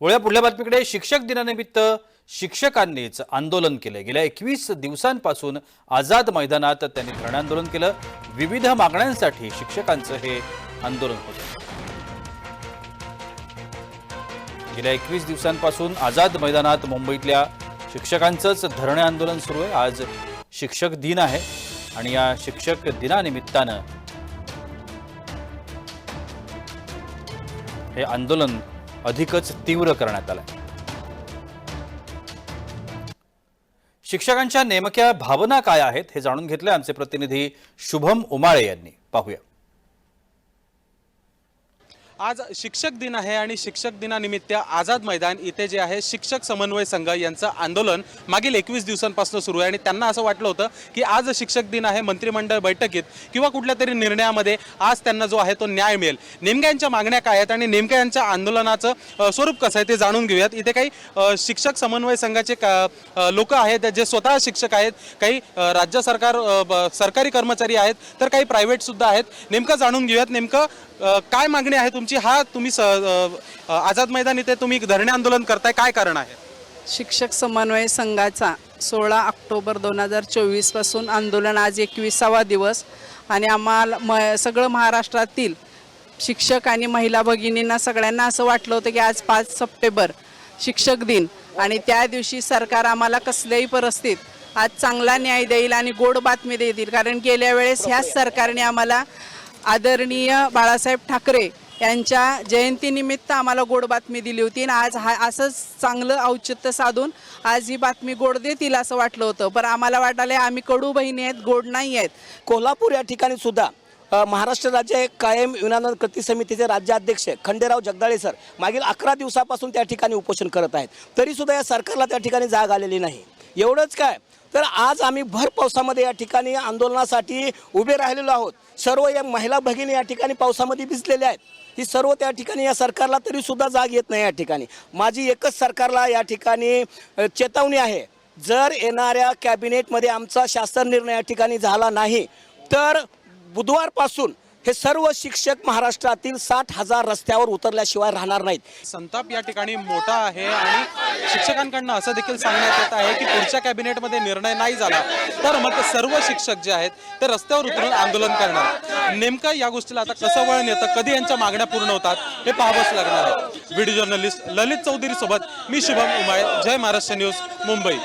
वळ्या पुढल्या बातमीकडे. शिक्षक दिनानिमित्त शिक्षकांनीच आंदोलन केलं. गेल्या एकवीस दिवसांपासून आझाद मैदानात त्यांनी धरण आंदोलन केलं. विविध मागण्यांसाठी शिक्षकांचं हे आंदोलन होतं. गेल्या एकवीस दिवसांपासून आझाद मैदानात मुंबईतल्या शिक्षकांचंच धरणे आंदोलन सुरू आहे. आज शिक्षक दिन आहे आणि या शिक्षक दिनानिमित्तानं हे आंदोलन अधिकच तीव्र करण्यात आलाय. शिक्षकांच्या नेमक्या भावना काय आहेत हे जाणून घेतले आमचे प्रतिनिधी शुभम उमाळे यांनी. पाहूया. आज शिक्षक दिन आहे आणि शिक्षक दिनानिमित्त आझाद मैदान इथे जे आहे शिक्षक समन्वय संघ यांचं आंदोलन मागील एकवीस दिवसांपासून सुरू आहे. आणि त्यांना असं वाटलं होतं की आज शिक्षक दिन आहे मंत्रिमंडळ बैठकीत किंवा कुठल्या तरी निर्णयामध्ये आज त्यांना जो आहे तो न्याय मिळेल. नेमक्या यांच्या मागण्या काय आहेत आणि नेमक्या यांच्या आंदोलनाचं स्वरूप कसं आहे ते जाणून घेऊयात. इथे काही शिक्षक समन्वय संघाचे लोक आहेत जे स्वतः शिक्षक आहेत काही राज्य सरकार ब- सरकारी कर्मचारी आहेत तर काही प्रायव्हेटसुद्धा आहेत. नेमकं जाणून घेऊयात नेमकं काय मागणी आहे तुमची? हा तुम्ही स- आझाद मैदान इथे तुम्ही धरणे आंदोलन करताय काय कारण आहे? शिक्षक समन्वय संघाचा सोळा ऑक्टोबर दोन हजार चोवीसपासून आंदोलन आज एकविसावा दिवस आणि आम्हाला म सगळं महाराष्ट्रातील शिक्षक आणि महिला भगिनींना सगळ्यांना असं वाटलं होतं की आज पाच सप्टेंबर शिक्षक दिन आणि त्या दिवशी सरकार आम्हाला कसल्याही परिस्थितीत आज चांगला न्याय देईल आणि गोड बातमी देतील. कारण गेल्या वेळेस ह्याच सरकारने आम्हाला आदरणीय बाळासाहेब ठाकरे यांच्या जयंतीनिमित्त आम्हाला गोड बातमी दिली होती आणि आज हा असंच चांगलं औचित्य साधून आज ही बातमी गोड देतील असं वाटलं होतं. पण आम्हाला वाटायला आम्ही कडू बहिणी आहेत गोड नाही आहेत. कोल्हापूर या ठिकाणी सुद्धा महाराष्ट्र राज्य कायम विनानन कृती समितीचे राज्याध्यक्ष खंडेराव जगदाळे सर मागील अकरा दिवसापासून त्या ठिकाणी उपोषण करत आहेत. तरीसुद्धा या सरकारला त्या ठिकाणी जाग आलेली नाही. एवढंच काय? तर आज आम्ही भर पावसामध्ये या ठिकाणी आंदोलनासाठी उभे राहिलेलो आहोत. सर्व या महिला भगिनी या ठिकाणी पावसामध्ये भिजलेल्या आहेत. ही सर्व त्या ठिकाणी या सरकारला तरीसुद्धा जाग येत नाही या ठिकाणी. माझी एकच सरकारला या ठिकाणी चेतावणी आहे. जर येणाऱ्या कॅबिनेटमध्ये आमचा शासन निर्णय या ठिकाणी झाला नाही तर बुधवारपासून हे सर्व शिक्षक महाराष्ट्रातील साठ हजार रस्त्यावर उतरल्याशिवाय राहणार नाहीत. संताप या ठिकाणी मोठा आहे आणि शिक्षकांकडनं असं देखील सांगण्यात येत आहे की पुढच्या कॅबिनेटमध्ये निर्णय नाही झाला तर मग सर्व शिक्षक जे आहेत ते रस्त्यावर उतरून आंदोलन करणार. नेमकं या गोष्टीला आता कसं वळण येतं कधी यांच्या मागण्या पूर्ण होतात हे पाहावंच लागणार आहे. व्हिडिओ जर्नलिस्ट ललित चौधरी सोबत मी शुभम उमाळे जय महाराष्ट्र न्यूज मुंबई.